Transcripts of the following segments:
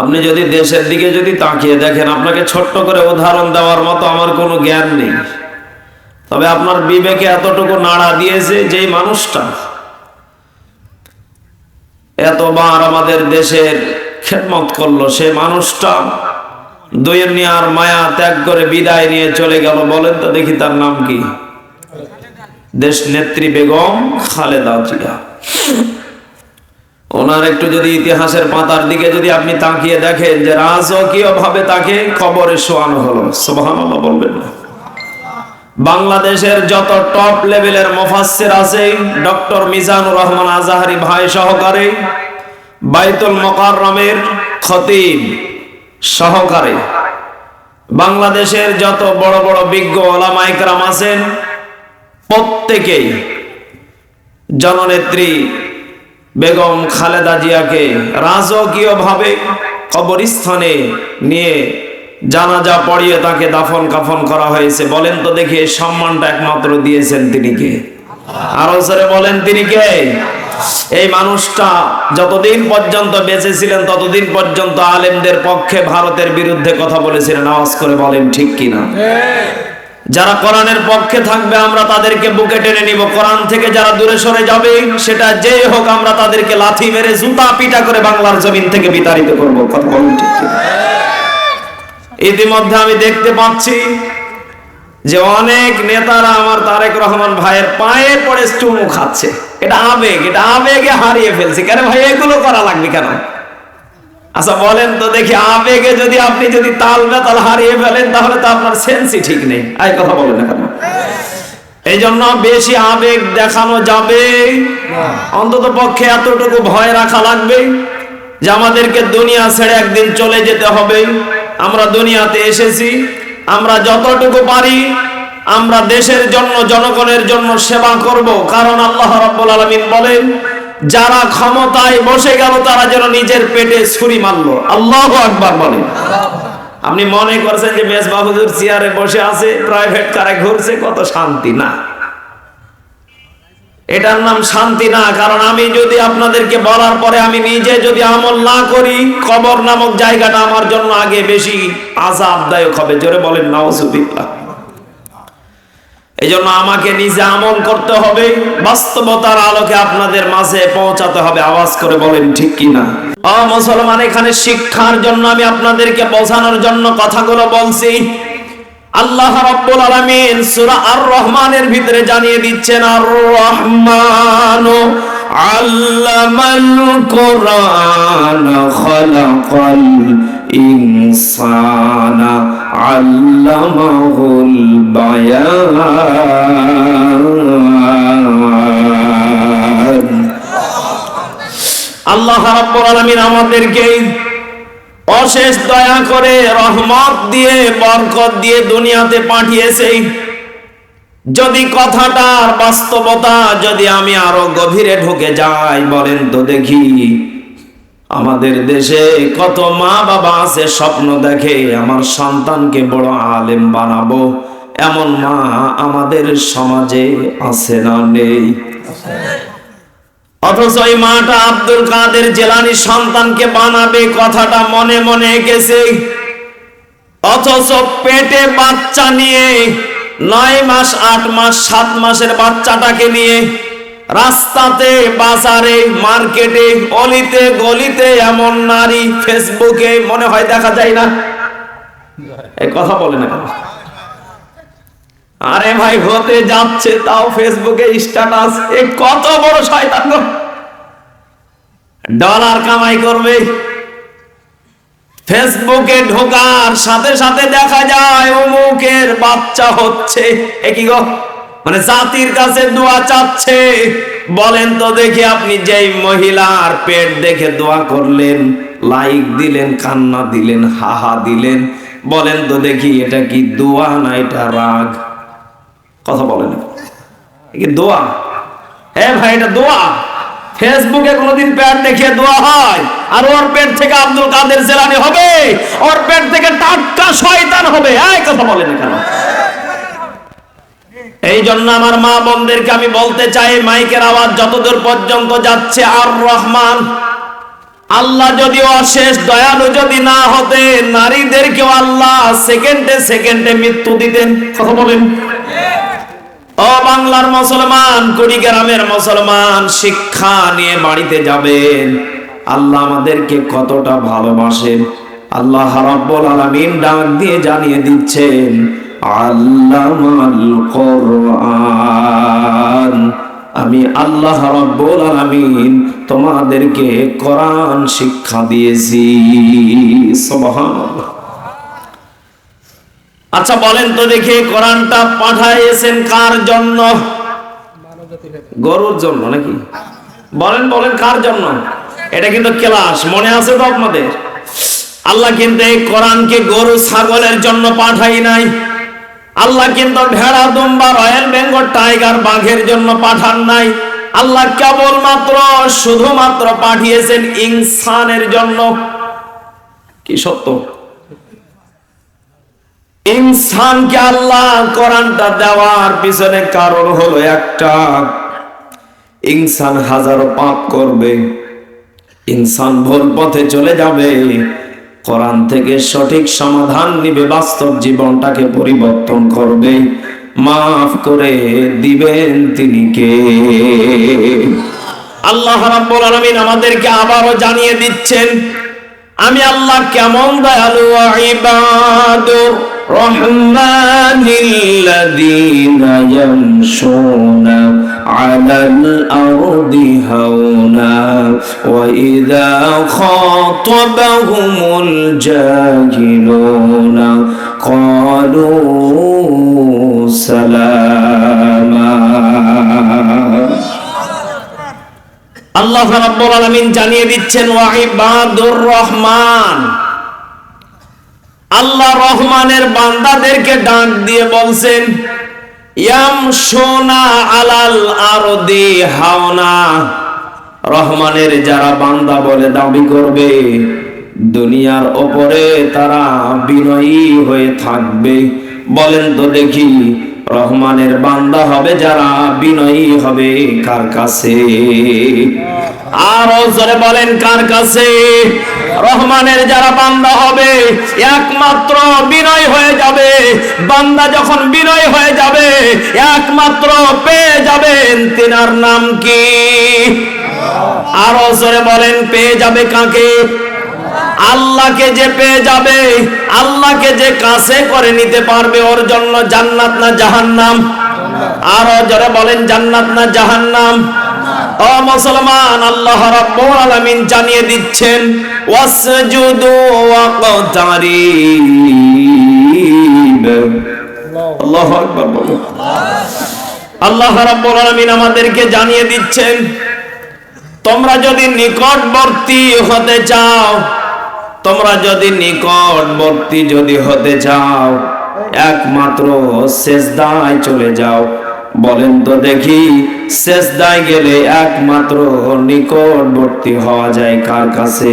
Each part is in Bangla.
আপনি যদি দেশের দিকে যদি তাকিয়ে দেখেন, আপনাকে ছোট্ট করে উদাহরণ দেওয়ার মতো আমার কোনো জ্ঞান নেই। তবে আপনার বিবেকে এতটুকু নাড়া দিয়েছে যে মানুষটা এতবার আমাদের দেশের খেদমত করল, সে মানুষটা দুনিয়ার মায়া ত্যাগ করে বিদায় নিয়ে চলে গেল। বলেন তো দেখি তার নাম কি? দেশ নেত্রী বেগম খালেদা জিয়া। ওনার একটু যদি ইতিহাসের পাতার দিকে যদি আপনি তাকিয়ে দেখেন যে রাজকীয় ভাবে তাকে কবরে শোয়ানো হলো। সুবহানাল্লাহ বলবেন না। বাংলাদেশের যত টপ লেভেলের মুফাসসির আছে, ডক্টর মিজানুর রহমান আজাহারি ভাই সহকারে, বাইতুল মোকাররমের খতিব সহকারে, বাংলাদেশের যত বড় বড় বিজ্ঞ ওলামাইকরাম আছেন, প্রত্যেকেই জননেত্রী বেগম খালেদা জিয়াকে রাজকীয় ভাবে কবরস্থানে নিয়ে জানাজা পড়িয়ে তাকে দাফন কাফন করা হয়েছে। বলেন তো দেখি এই সম্মানটা একমাত্র দিয়েছেন তিনি কে? আরও জোরে বলেন তিনি কে? এই মানুষটা যতদিন পর্যন্ত বেঁচে ছিলেন ততদিন পর্যন্ত আলেমদের পক্ষে ভারতের বিরুদ্ধে কথা বলেছিলেন। আওয়াজ করে বলেন ঠিক কিনা? যারা কোরআনের পক্ষে থাকবে, আমরা তাদেরকে বুকে টেনে নিব। কোরআন থেকে যারা দূরে সরে যাবে, সেটা যে হোক, আমরা তাদেরকে লাথি মেরে জুতা পিটা করে বাংলার জমিন থেকে বিতাড়িত করব? ইতিমধ্যে আমি দেখতে পাচ্ছি যে অনেক নেতারা আমার তারেক রহমান ভাইয়ের পায়ে পড়ে চুমু খাচ্ছে। এটা আবেগ, এটা আবেগে হারিয়ে ফেলছে। কেন ভাই, এগুলো করা লাগবে কেন? আচ্ছা বলেন তো দেখি, আবেগে যদি আপনি যদি তাল বেতাল হারিয়ে ফেলেন, তাহলে তো আপনার সেন্সই ঠিক নেই। এই কথা বলেন না কেন? এই জন্য বেশি আবেগ দেখানো যাবে। অন্তত পক্ষে এতটুকু ভয় রাখা লাগবে যে আমাদেরকে দুনিয়া ছেড়ে একদিন চলে যেতে হবে। আমরা দুনিয়াতে এসেছি, আমরা যতটুকু পারি, আমরা দেশের জন্য, জনগণের জন্য সেবা করব। কারণ আল্লাহ রাব্বুল আলামিন বলেন যারা ক্ষমতায় বসে গেল, তারা যেন নিজের পেটে ছুরি মারলো। আল্লাহু আকবার বলেন আপনি মনে করছেন যে মেজ বাহুদুর চেয়ারে বসে আছে প্রাইভেট কারে ঘুরছে, কত শান্তি? না। এটার নাম শান্তি না, কারণ আমি যদি আপনাদেরকে বলার পরে আমি নিজে যদি আমল না করি, কবর নামক জায়গাটা আমার জন্য আগে বেশি আজাবদায়ক হবে। জোরে বলেন, নাউজুবিল্লাহ। এই জন্য আমাকে নিজে আমল করতে হবে। বাস্তবতার আলোকে আপনাদের মাঝে পৌঁছাতে হবে। আওয়াজ করে বলেন, ঠিক কিনা? অ মুসলমান, এখানে শিক্ষার জন্য আমি আপনাদেরকে বোঝানোর জন্য কথাগুলো বলছি। আল্লাহ রাব্বুল আলামিন সূরা আর রহমানের ভিতরে জানিয়ে দিচ্ছেন আর রহমান আল্লামাল কোরআন খালাকাল ইনসানা আল্লামাহুল বায়ান। আল্লাহ রাব্বুল আলামিন আমাদেরকে অশেষ দয়া করে রহমত দিয়ে, বরকত দিয়ে দুনিয়াতে পাঠিয়েছে। যদি কথাটার বাস্তবতা যদি আমি আরও গভীরে ঢুকে যাই, বলেন তো দেখি। আমাদের দেশে কত মা বাবা আছে স্বপ্ন দেখে আমার সন্তানকে বড় আলেম বানাবো। এমন মা আমাদের সমাজে আছে না নেই। অথচ ওই মাটা আব্দুল কাদের জেলানি সন্তানকে বানাবে কথাটা মনে মনে এঁকেছে। অথচ পেটে বাচ্চা নিয়ে নয় মাস, আট মাস, সাত মাসের বাচ্চাটাকে নিয়ে রাস্তাতে, বাজারে, মার্কেটে, অলিতে, গলিতে এমন নারী ফেসবুকে মনে হয় দেখা যায় না। এই কথা বলে না আরে ভাই, হতে যাচ্ছে তাও ফেসবুকে স্ট্যাটাস। এ কত বড় শয়তান। ডলার কামাই করবে। ফেসবুকে ঢোকার সাথে সাথে দেখা যায়, অমুকের বাচ্চা হচ্ছে। এ কি গো? মানে জাতির কাছে দোয়া চাচ্ছে। বলেন তো দেখি আপনি যেই মহিলার পেট দেখে দোয়া করলেন, লাইক দিলেন, কান্না দিলেন, হাহা দিলেন, বলেন তো দেখি এটা কি দোয়া না এটা রাগ? কথা বলেন। কি দোয়া? হ্যাঁ ভাই, এটা দোয়া। ফেসবুকে কোনোদিন পেট দেখিয়ে দোয়া হয়, আর ওর পেট থেকে আব্দুল কাদের জেলানি হবে, ওর পেট থেকে টাটকা শয়তান হবে। এই কথা বলেন কেন? এই জন্য আমার মা বোনদেরকে আমি বলতে চাই, মাইকের আওয়াজ যতদূর পর্যন্ত যাচ্ছে আর রহমান আল্লাহ যদি অশেষ দয়ালু যদি না হতে নারীদেরকেও আল্লাহ সেকেন্ডে সেকেন্ডে মৃত্যু দিতেন। কথা বলেন। ও বাংলার মুসলমান, কুড়িগ্রামের মুসলমান, শিক্ষা নিয়ে বাড়িতে যাবেন। আল্লাহ আমাদেরকে কতটা ভালোবাসেন। আল্লাহ রাব্বুল আলামিন ডাক দিয়ে জানিয়ে দিচ্ছেন আমি আল্লাহ রাব্বুল আলামিন তোমাদেরকে কোরআন শিক্ষা দিয়েছি। আচ্ছা বলেন তো দেখি কোরআনটা পাঠাইয়েছেন কার জন্য? গরুর জন্য নাকি? বলেন বলেন কার জন্য? এটা কিন্তু ক্লাস, মনে আছে তো আপনাদের? আল্লাহ কিন্তু এই কোরআনকে গরু, ছাগলের জন্য পাঠাই নাই। আল্লাহ কিন্তু ভেড়া, দুম্বা, রয়্যাল বেঙ্গল, টাইগার, বাঘের জন্য পাঠান নাই। আল্লাহ কেবলমাত্র, শুধুমাত্র পাঠিয়েছেন ইনসানের জন্য। কি সত্য? ইনসানকে আল্লাহ কোরআনটা দেওয়ার পিছনে কারণ হলো একটা। ইনসান হাজারো পাপ করবে, ইনসান ভুল পথে চলে যাবে। কোরআন থেকে সঠিক সমাধান নিবে, বাস্তব জীবনটাকে পরিবর্তন করবে। মাফ করে দিবেন তিনি কে? আল্লাহ রাব্বুল আলামিন আমাদেরকে আবারও জানিয়ে দিচ্ছেন আমি আল্লাহ কেমন দয়ালু ইবাদুর? রহমানিল্লাযীনা ইয়ামশুনা আলাল আরদি হাওনা ওয়া ইযা খাতাবাহুমুল জাহিলুনা। ক্বালু সালামা। আল্লাহ রাব্বুল আলামিন জানিয়ে দিচ্ছেন ওয়াহিবাদুর রহমান। আল্লাহ রহমানের বান্দাদেরকে ডাক দিয়ে বলছেন ইয়াম সোনা আলাল আরদি হাওনা। রহমানের যারা বান্দা বলে দাবি করবে, দুনিয়ার ওপরে তারা বিনয়ী হয়ে থাকবে। বলেন তো দেখি রহমানের বান্দা হবে, যারা বিনয়ী হবে কার কাছে? আরও জোরে বলেন, কার কাছে? রহমানের যারা বান্দা হবে, একমাত্র বিনয় হয়ে যাবে। বান্দা যখন বিনয় হয়ে যাবে, একমাত্র পেয়ে যাবেন তিনার নাম কি? আরও জোরে বলেন, পেয়ে যাবে কাকে? আল্লাহকে যে পেয়ে যাবে, আল্লাহকে যে কাছে করে নিতে পারবে, ওর জন্য জান্নাত না জাহান্নাম? আরও যারা বলেন, জান্নাত না জাহান্নাম? ও মুসলমান, আল্লাহ রাব্বুল আলামিন জানিয়ে দিচ্ছেন, ওয়াসজুদু ওয়াকতারিব আল্লাহু আকবার আল্লাহ রাব্বুল আলামিন আমাদেরকে জানিয়ে দিচ্ছেন, তোমরা যদি নিকটবর্তী হতে চাও তোমরা যদি নিকটবর্তী যদি হতে চাও, একমাত্র শেষদায় চলে যাও। বলেন তো দেখি, শেষদায় গেলে একমাত্র নিকটবর্তী হওয়া যায় কার কাছে?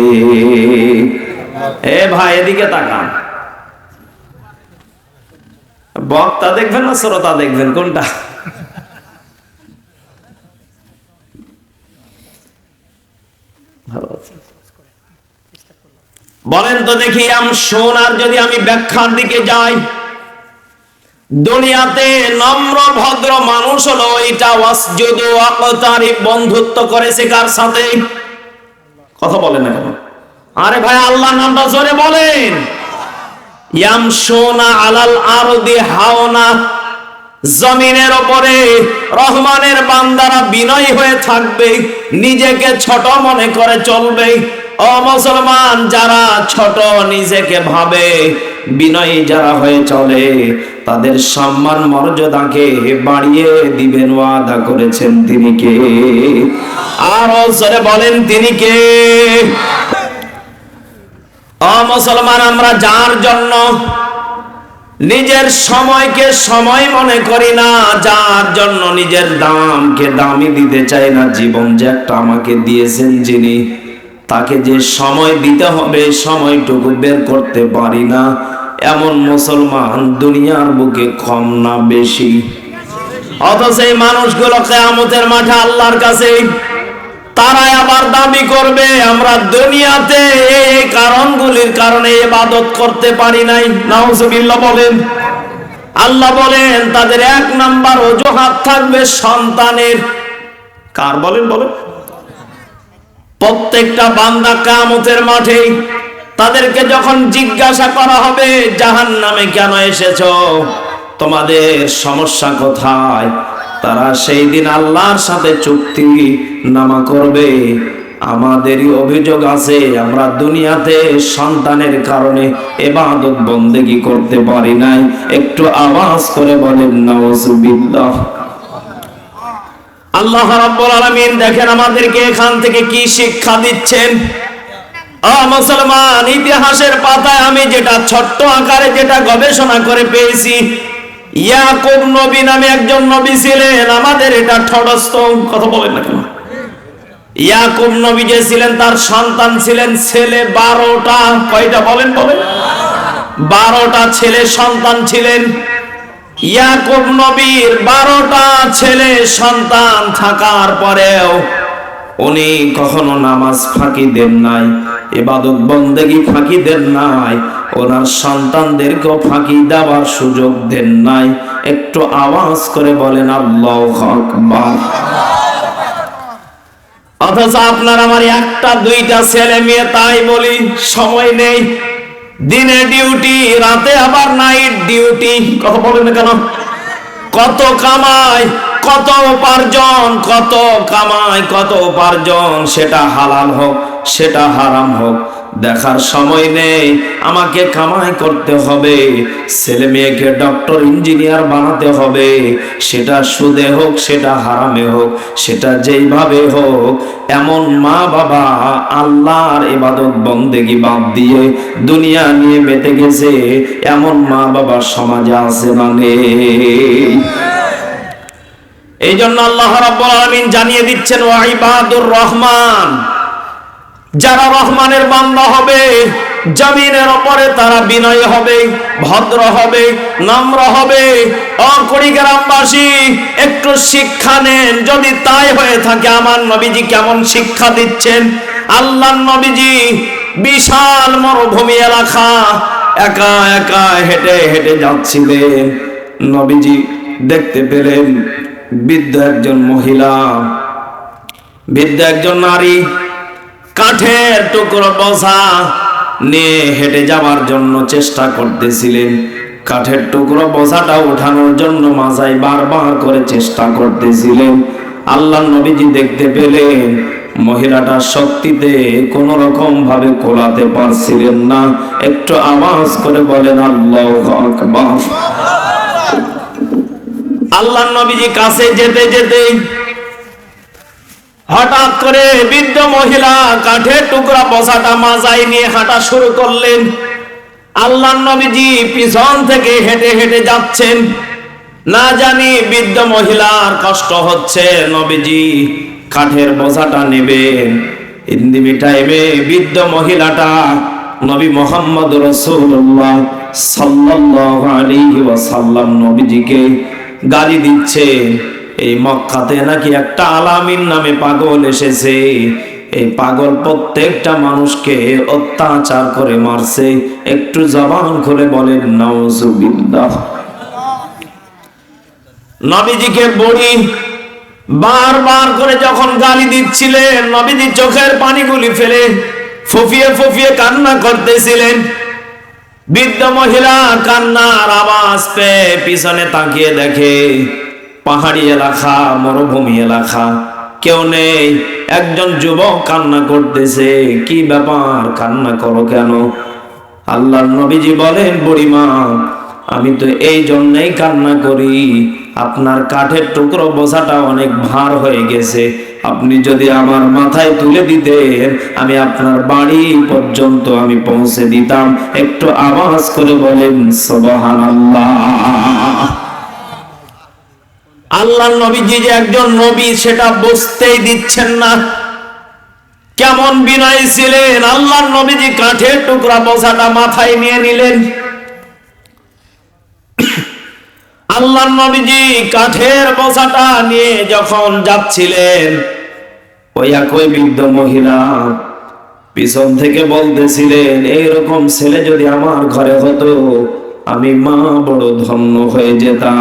এ ভাই, এদিকে তাকান। বক্তা দেখবেন না শ্রোতা দেখবেন? কোনটা? ভালো আছে বলেন তো দেখি, আম সোনার যদি আমি ব্যাখ্যার দিকে যাই, দুনিয়াতে নম্র ভদ্র মানুষ হলো এটা ওয়াসজুদু ওয়াকতারি বন্ধুত্ব করেছে কার সাথে? কথা বলেন না কেন? আরে ভাই আল্লাহ নামটা জোরে বলেন। ইয়াম সোনা আলাল আরদি হাওনা, জমিনের ওপরে রহমানের বান্দারা বিনয় হয়ে থাকবে, নিজেকে ছোট মনে করে চলবে। ও মুসলমান, যারা ছোট নিজেকে ভাবে, বিনয়ী যারা হয়ে চলে, তাদের সম্মান মর্যাদাকে বাড়িয়ে দিবেন, ওয়াদা করেছেন তিনি কে? আর জোরে বলেন তিনি কে? ও মুসলমান, আমরা যার জন্য নিজের সময়কে সময় মনে করি না, যার জন্য নিজের দামকে দামি দিতে চাই না, জীবন যে একটা আমাকে দিয়েছেন যিনি। তাকে যে সময় দিতে হবে, সময়টুকু বের করতে পারি না। এমন মুসলমান দুনিয়ার বুকে কম না বেশি। অথচ এই মানুষগুলো কেয়ামতের মাঠে আল্লাহর কাছে তারাই আবার দাবি করবে, আমরা দুনিয়াতে এই কারণগুলির কারণে ইবাদত করতে পারি নাই। নাউজুবিল্লাহ বলেন, আল্লাহ বলেন, তাদের এক নাম্বার অজুহাত থাকবে সন্তানের। কার বলেন বলেন? প্রত্যেকটা বান্দা কামতের মাঠে তাদেরকে যখন জিজ্ঞাসা করা হবে জাহান নামে কেন এসেছ? তোমাদের সমস্যা কোথায়? তারা সেই দিন আল্লাহর সাথে চুক্তি নামা করবে। আমাদেরই অভিযোগ আছে, আমরা দুনিয়াতে সন্তানের কারণে এবাদত বন্দেগি করতে পারি নাই। একটু আওয়াজ করে বলেন নওয়াজুবিল্লাহ আল্লাহ রাব্বুল আলামিন দেখেন আমাদেরকে এখান থেকে কি শিক্ষা দিচ্ছেন। ও মুসলমান, ইতিহাসের পাতায় আমি যেটা ছোট্ট আকারে যেটা গবেষণা করে পেয়েছি, ইয়াকুব নবী নামে একজন নবী ছিলেন, আমাদের এটা ঠড়স্থ কথা বলেন না কেন? ইয়াকুব নবী যে ছিলেন, তার সন্তান ছিলেন ছেলে বারোটা। কয়টা বলেন বলেন? বারোটা ছেলে সন্তান ছিলেন। ইয়াকুব নবীর বারোটা ছেলে সন্তান থাকার পরেও উনি কখনো নামাজ ফাঁকি দেন নাই এবাদত বন্দেগি ফাঁকি দেন নাই, ওনার সন্তানদেরকেও ফাঁকি দেওয়ার সুযোগ দেন নাই। একটু আওয়াজ করে বলেন, আল্লাহ আকবার। অথচ আপনার আমার একটা দুইটা ছেলে মেয়ে, তাই বলি, সময় নেই। দিনে ডিউটি রাতে আবার নাইট ডিউটি কথা বলেন কেন? কত কামাই কত উপার্জন, কত কামাই কত উপার্জন, সেটা হালাল হোক, সেটা হারাম হোক। দেখার সময় নেই। আমাকে কামাই করতে হবে। ছেলে মেয়েকে ডক্টর, ইঞ্জিনিয়ার বানাতে হবে। সেটা সুদে হোক, সেটা হারামে হোক, সেটা যেইভাবে হোক, এমন মা বাবা আল্লাহর ইবাদত বন্দেগি বাদ দিয়ে দুনিয়া নিয়ে মেতে গেছে। এমন মা বাবা সমাজে আছে মানে এই জন্য আল্লাহ রাব্বুল আলামিন জানিয়ে দিচ্ছেন, ওয়া ইবাদুর রহমান। যারা রহমানের বান্দা হবে, জমিনের ওপরে তারা বিনয় হবে, ভদ্র হবে, নম্র হবে। অকড়িগ্রামবাসী একটু শিক্ষা নেন। যদি তাই হয়ে থাকে, আমার নবীজি কেমন শিক্ষা দিচ্ছেন? আল্লাহ নবীজি বিশাল মরুভূমি এলাকা, একা একা হেঁটে হেঁটে যাচ্ছিলেন। নবীজি দেখতে পেলেন, বৃদ্ধ একজন মহিলা। বৃদ্ধ একজন নারী কাঠের টুকরো বসা নিয়ে হেঁটে যাওয়ার জন্য চেষ্টা করতেছিলেন। কাঠের টুকরো বসাটা ওঠানোর জন্য মাজায় বারবার করে চেষ্টা করতেছিলেন। আল্লাহ নবীজি দেখতে পেলেন মহিলাটা শক্তিতে কোন রকম ভাবে কোলাতে পারছিলেন না। একটু আওয়াজ করে বলেন আল্লাহ আকবার। আল্লাহ নবীজি কাছে যেতে যেতে হঠাৎ করে বৃদ্ধ মহিলা কাঠের টুকরা বসাটা মাজাই নিয়ে হাঁটা শুরু করলেন। আল্লাহ নবীজি পিছন থেকে হেঁটে হেঁটে যাচ্ছেন। না জানি বৃদ্ধ মহিলার কষ্ট হচ্ছে, নবীজি কাঠের বোঝাটা নেবেন। ইন্দিমি টাইমে বৃদ্ধ মহিলাটা নবী মোহাম্মদ রসুল্লাহ সাল্লাল্লাহু আলাইহি ওয়াসাল্লাম নবীজিকে গালি দিচ্ছে। এই মক্কাতে নাকি একটা আলামিন নামে পাগল এসেছে। এই পাগল প্রত্যেকটা মানুষকে অত্যাচার করে মারছে। একটু জবান খুলে বলেন নাউজুবিল্লাহ নবীজিকে বড়ি বারবার করে যখন গালি দিচ্ছিলেন, নবীজি চোখের পানিগুলি ফেলে ফুফিয়ে ফুফিয়ে কান্না করতেছিলেন। বৃদ্ধ মহিলা কান্নার আওয়াজ পেয়ে পিছনে তাকিয়ে দেখে পাহাড়ি এলাকা, মরুভূমি এলাকা। কেউ নেই। একজন যুবক কান্না করতেছে, কি ব্যাপার? কান্না করো কেন? আল্লাহর নবীজি বলেন, বুড়িমা, আমি তো এই জন্যই কান্না করি। আপনার কাঠের টুকরো বোঝাটা অনেক ভার হয়ে গেছে। আপনি যদি আমার মাথায় তুলে দিতেন, আমি আপনার বাড়ি পর্যন্ত আমি পৌঁছে দিতাম। একটু আওয়াজ করে বলেন, সুবহানাল্লাহ। আল্লাহ নবীজি যে একজন নবী সেটা বুঝতেই দিচ্ছেন না। কেমন বিনয় ছিলেন? আল্লাহ নবীজি কাঠের টুকরা বোঝাটা মাথায় নিয়ে নিলেন। আল্লাহ নবীজি কাঠের বোঝাটা নিয়ে যখন যাচ্ছিলেন, ওই একই বৃদ্ধ মহিলা পিছন থেকে বলতেছিলেন, এইরকম ছেলে যদি আমার ঘরে হতো আমি মা বড় ধন্য হয়ে যেতাম।